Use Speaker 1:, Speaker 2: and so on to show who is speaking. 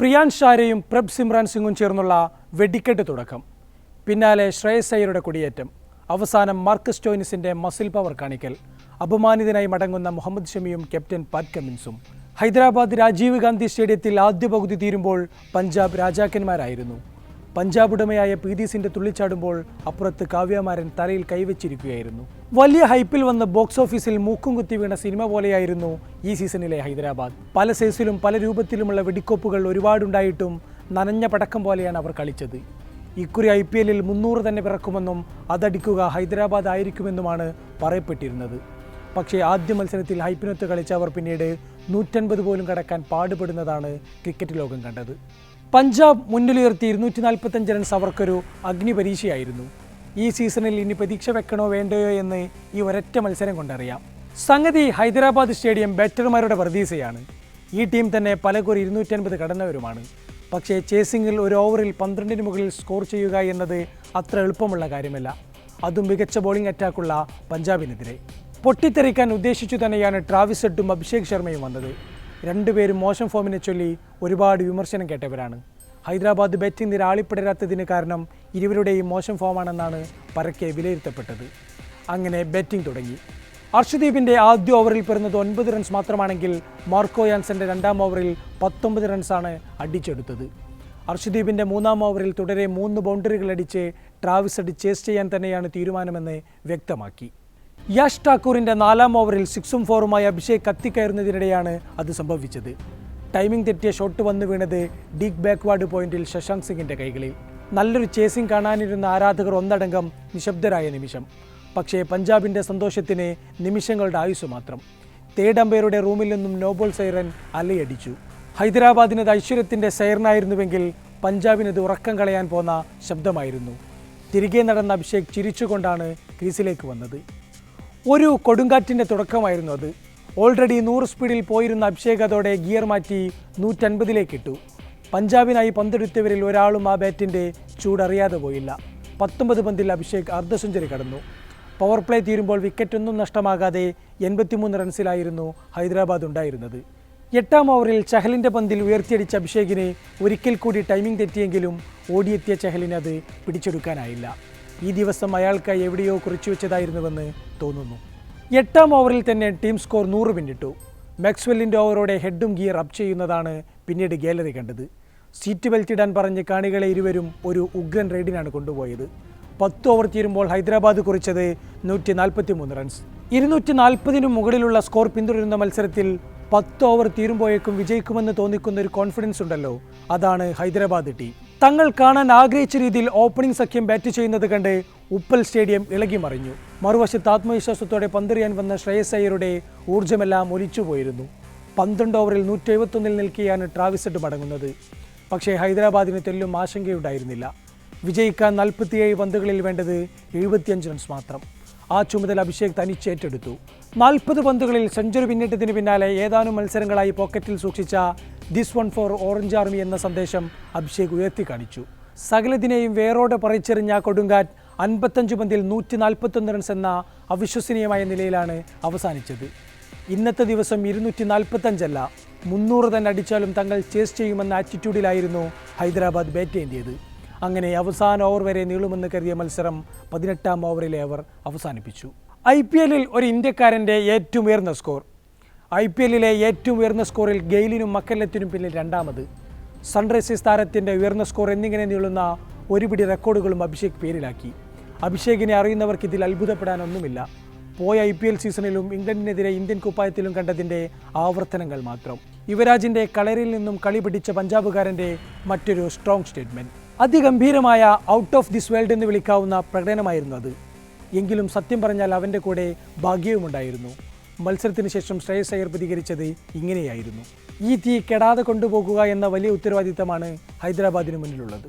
Speaker 1: പ്രിയാൻ ഷാരയും പ്രഭ് സിമ്രാൻ സിംഗും ചേർന്നുള്ള വെടിക്കെട്ട് തുടക്കം. പിന്നാലെ ശ്രേയസ് അയ്യരുടെ കൊടിയേറ്റം. അവസാനം മാർക്കസ് സ്റ്റോയിനിസിന്റെ മസിൽ പവർ കാണിക്കൽ. അപമാനിതനായി മടങ്ങുന്ന മുഹമ്മദ് ഷമിയും ക്യാപ്റ്റൻ പാറ്റ് കമിൻസും ഹൈദരാബാദ് രാജീവ് ഗാന്ധി സ്റ്റേഡിയത്തിൽ ആദ്യ പകുതി തീരുമ്പോൾ പഞ്ചാബ് രാജാക്കന്മാരായിരുന്നു. പഞ്ചാബ് ഉടമയായ പി ഡി സിന്റെ തുള്ളിച്ചാടുമ്പോൾ അപ്പുറത്ത് കാവ്യമാരൻ തലയിൽ കൈവച്ചിരിക്കുകയായിരുന്നു. വലിയ ഹൈപ്പിൽ വന്ന ബോക്സ് ഓഫീസിൽ മൂക്കും കുത്തി വീണ സിനിമ പോലെയായിരുന്നു ഈ സീസണിലെ ഹൈദരാബാദ്. പല സൈസിലും പല രൂപത്തിലുമുള്ള വെടിക്കോപ്പുകൾ ഒരുപാടുണ്ടായിട്ടും നനഞ്ഞ പടക്കം പോലെയാണ് അവർ കളിച്ചത്. ഇക്കുറി ഐ പി എല്ലിൽ മുന്നൂറ് തന്നെ പിറക്കുമെന്നും അതടിക്കുക ഹൈദരാബാദ് ആയിരിക്കുമെന്നുമാണ് പറയപ്പെട്ടിരുന്നത്. പക്ഷേ ആദ്യ മത്സരത്തിൽ ഹൈപ്പിനൊത്ത് കളിച്ച അവർ പിന്നീട് നൂറ്റൻപത് പോലും കടക്കാൻ പാടുപെടുന്നതാണ് ക്രിക്കറ്റ് ലോകം കണ്ടത്. പഞ്ചാബ് മുന്നിലുയർത്തി ഇരുന്നൂറ്റി നാൽപ്പത്തഞ്ച് റൺസ് അവർക്കൊരു അഗ്നിപരീക്ഷയായിരുന്നു. ഈ സീസണിൽ ഇനി പ്രതീക്ഷ വെക്കണോ വേണ്ടയോ എന്ന് ഈ ഒരൊറ്റ മത്സരം കൊണ്ടറിയാം. സംഗതി ഹൈദരാബാദ് സ്റ്റേഡിയം ബാറ്റർമാരുടെ പ്രതീക്ഷയാണ്. ഈ ടീം തന്നെ പലകുറി ഇരുന്നൂറ്റൻപത് കടന്നവരുമാണ്. പക്ഷേ ചേസിംഗിൽ ഒരു ഓവറിൽ പന്ത്രണ്ടിന് മുകളിൽ സ്കോർ ചെയ്യുക എന്നത് അത്ര എളുപ്പമുള്ള കാര്യമല്ല. അതും മികച്ച ബോളിംഗ് അറ്റാക്കുള്ള പഞ്ചാബിനെതിരെ. പൊട്ടിത്തെറിക്കാൻ ഉദ്ദേശിച്ചു തന്നെയാണ് ട്രാവിസ് ഹെഡും അഭിഷേക് ശർമ്മയും വന്നത്. രണ്ടുപേരും മോശം ഫോമിനെ ചൊല്ലി ഒരുപാട് വിമർശനം കേട്ടവരാണ്. ഹൈദരാബാദ് ബാറ്റിംഗ് നിര കാരണം ഇരുവരുടെയും മോശം ഫോമാണെന്നാണ് പരക്കെ വിലയിരുത്തപ്പെട്ടത്. അങ്ങനെ ബാറ്റിംഗ് തുടങ്ങി. അർഷദീപിന്റെ ആദ്യ ഓവറിൽ പിറന്നത് ഒൻപത് റൺസ് മാത്രമാണെങ്കിൽ മാർക്കോ യാൻസന്റെ രണ്ടാം ഓവറിൽ പത്തൊമ്പത് റൺസാണ് അടിച്ചെടുത്തത്. അർഷദീപിന്റെ മൂന്നാം ഓവറിൽ തുടരെ മൂന്ന് ബൗണ്ടറികൾ അടിച്ച് ട്രാവിസ് അടി ചേസ് ചെയ്യാൻ തന്നെയാണ് തീരുമാനമെന്ന് വ്യക്തമാക്കി. യാഷ് ഠാക്കൂറിന്റെ നാലാം ഓവറിൽ സിക്സും ഫോറുമായി അഭിഷേക് കത്തിക്കയറുന്നതിനിടെയാണ് അത് സംഭവിച്ചത്. ടൈമിംഗ് തെറ്റിയ ഷോട്ട് വന്നു വീണത് ഡീക്ക് ബാക്ക്വാർഡ് പോയിന്റിൽ ശശാങ്ക് സിംഗിന്റെ കൈകളിൽ. നല്ലൊരു ചേസിംഗ് കാണാനിരുന്ന ആരാധകർ ഒന്നടങ്കം നിശബ്ദരായ നിമിഷം. പക്ഷേ പഞ്ചാബിന്റെ സന്തോഷത്തിന് നിമിഷങ്ങളുടെ ആയുസ് മാത്രം. തേർഡ് അമ്പയറുടെ റൂമിൽ നിന്നും നോബോൾ സൈറൻ അലയടിച്ചു. ഹൈദരാബാദിനത് ഐശ്വര്യത്തിന്റെ സൈറനായിരുന്നുവെങ്കിൽ പഞ്ചാബിനത് ഉറക്കം കളയാൻ പോന്ന ശബ്ദമായിരുന്നു. തിരികെ നടന്ന അഭിഷേക് ചിരിച്ചുകൊണ്ടാണ് ക്രീസിലേക്ക് വന്നത്. ഒരു കൊടുങ്കാറ്റിന്റെ തുടക്കമായിരുന്നു അത്. ഓൾറെഡി നൂറ് സ്പീഡിൽ പോയിരുന്ന അഭിഷേക് അതോടെ ഗിയർ മാറ്റി നൂറ്റൻപതിലേക്ക് ഇട്ടു പഞ്ചാബിനായി പന്തെടുത്തവരിൽ ഒരാളും ആ ബാറ്റിന്റെ ചൂടറിയാതെ പോയില്ല. പത്തൊമ്പത് പന്തിൽ അഭിഷേക് അർദ്ധ സെഞ്ചുറി കടന്നു. പവർ പ്ലേ തീരുമ്പോൾ വിക്കറ്റൊന്നും നഷ്ടമാകാതെ എൺപത്തിമൂന്ന് റൺസിലായിരുന്നു ഹൈദരാബാദ് ഉണ്ടായിരുന്നത്. എട്ടാം ഓവറിൽ ചഹലിന്റെ പന്തിൽ ഉയർത്തിയടിച്ച അഭിഷേകിന് ഒരിക്കൽ കൂടി ടൈമിംഗ് തെറ്റിയെങ്കിലും ഓടിയെത്തിയ ചഹലിന് അത് പിടിച്ചെടുക്കാനായില്ല. ഈ ദിവസം അയാൾക്കായി എവിടെയോ കുറിച്ചു വെച്ചതായിരുന്നുവെന്ന് തോന്നുന്നു. എട്ടാം ഓവറിൽ തന്നെ ടീം സ്കോർ നൂറ് പിന്നിട്ടു. മാക്സ്വെല്ലിന്റെ ഓവറോടെ ഹെഡും ഗിയർ അപ്പ് ചെയ്യുന്നതാണ് പിന്നീട് ഗാലറി കണ്ടത്. സീറ്റ് ബെൽറ്റ് ഇടാൻ പറഞ്ഞ് കാണികളെ ഇരുവരും ഒരു ഉഗ്രൻ റെയ്ഡിനാണ് കൊണ്ടുപോയത്. പത്ത് ഓവർ തീരുമ്പോൾ ഹൈദരാബാദ് കുറിച്ചത് നൂറ്റി നാൽപ്പത്തി മൂന്ന് റൺസ് ഇരുന്നൂറ്റി നാൽപ്പതിനു മുകളിലുള്ള സ്കോർ പിന്തുടരുന്ന മത്സരത്തിൽ പത്ത് ഓവർ തീരുമ്പോഴേക്കും വിജയിക്കുമെന്ന് തോന്നിക്കുന്ന ഒരു കോൺഫിഡൻസ് ഉണ്ടല്ലോ. അതാണ് ഹൈദരാബാദ് ടീം തങ്ങൾ കാണാൻ ആഗ്രഹിച്ച രീതിയിൽ ഓപ്പണിംഗ് സഖ്യം ബാറ്റ് ചെയ്യുന്നത് കണ്ട് ഉപ്പൽ സ്റ്റേഡിയം ഇളകി മറിഞ്ഞു മറുവശത്ത് ആത്മവിശ്വാസത്തോടെ പന്തെറിയാൻ വന്ന ശ്രേയസ് അയ്യരുടെ ഊർജമെല്ലാം ഒലിച്ചുപോയിരുന്നു. പന്ത്രണ്ട് ഓവറിൽ നൂറ്റി എഴുപത്തൊന്നിൽ നിൽക്കിയാണ് ട്രാവിസെട്ട് മടങ്ങുന്നത്. പക്ഷേ ഹൈദരാബാദിന് തെല്ലും ആശങ്കയുണ്ടായിരുന്നില്ല. വിജയിക്കാൻ നാൽപ്പത്തിയേഴ് പന്തുകളിൽ വേണ്ടത് എഴുപത്തിയഞ്ച് റൺസ് മാത്രം. ആ ചുമതല അഭിഷേക് തനിച്ചേറ്റെടുത്തു നാൽപ്പത് പന്തുകളിൽ സെഞ്ചുറി പിന്നിട്ടതിന് പിന്നാലെ ഏതാനും മത്സരങ്ങളായി പോക്കറ്റിൽ സൂക്ഷിച്ച this one for orange army എന്ന സന്ദേശം അഭിഷേക് ഉയർത്തി കാണിച്ചു സകലതിനെയും വേരോടെ പറിച്ചെറിഞ്ഞ കൊടുങ്കാറ്റ് അൻപത്തഞ്ച് പന്തിൽ നൂറ്റി നാൽപ്പത്തൊന്ന് റൺസ് എന്ന അവിശ്വസനീയമായ നിലയിലാണ് അവസാനിച്ചത്. ഇന്നത്തെ ദിവസം ഇരുന്നൂറ്റി നാൽപ്പത്തഞ്ചല്ല മുന്നൂറ് തന്നെ അടിച്ചാലും തങ്ങൾ ചേസ് ചെയ്യുമെന്ന ആറ്റിറ്റ്യൂഡിലായിരുന്നു ഹൈദരാബാദ് ബാറ്റ് ചെയ്തത് അങ്ങനെ അവസാന ഓവർ വരെ നീളുമെന്ന് കരുതിയ മത്സരം പതിനെട്ടാം ഓവറിലെ അവർ അവസാനിപ്പിച്ചു. ഐ പി എല്ലിൽ ഒരു ഇന്ത്യക്കാരന്റെ ഏറ്റവും ഉയർന്ന സ്കോർ ഐ പി എല്ലിലെ ഏറ്റവും ഉയർന്ന സ്കോറിൽ ഗെയിലിനും മക്കല്ലത്തിനും പിന്നിൽ രണ്ടാമത്. സൺറൈസേഴ്സ് താരത്തിന്റെ ഉയർന്ന സ്കോർ എന്നിങ്ങനെ നീളുന്ന ഒരുപിടി റെക്കോർഡുകളും അഭിഷേക് പേരിലാക്കി. അഭിഷേകിനെ അറിയുന്നവർക്ക് ഇതിൽ അത്ഭുതപ്പെടാനൊന്നുമില്ല. പോയ ഐ പി എൽ സീസണിലും ഇംഗ്ലണ്ടിനെതിരെ ഇന്ത്യൻ കുപ്പായത്തിലും കണ്ടതിന്റെ ആവർത്തനങ്ങൾ മാത്രം. യുവരാജിന്റെ കളരിൽ നിന്നും കളി പിടിച്ച പഞ്ചാബുകാരന്റെ മറ്റൊരു സ്ട്രോങ് സ്റ്റേറ്റ്മെന്റ് അതിഗംഭീരമായ ഔട്ട് ഓഫ് ദിസ് വേൾഡ് എന്ന് വിളിക്കാവുന്ന പ്രകടനമായിരുന്നു അത്. എങ്കിലും സത്യം പറഞ്ഞാൽ അവന്റെ കൂടെ ഭാഗ്യവുമുണ്ടായിരുന്നു. മത്സരത്തിന് ശേഷം ശ്രേയസ് അയ്യർ പ്രതികരിച്ചത് ഇങ്ങനെയായിരുന്നു. ഈ തീ കെടാതെ കൊണ്ടുപോകുക എന്ന വലിയ ഉത്തരവാദിത്തമാണ് ഹൈദരാബാദിന് മുന്നിലുള്ളത്.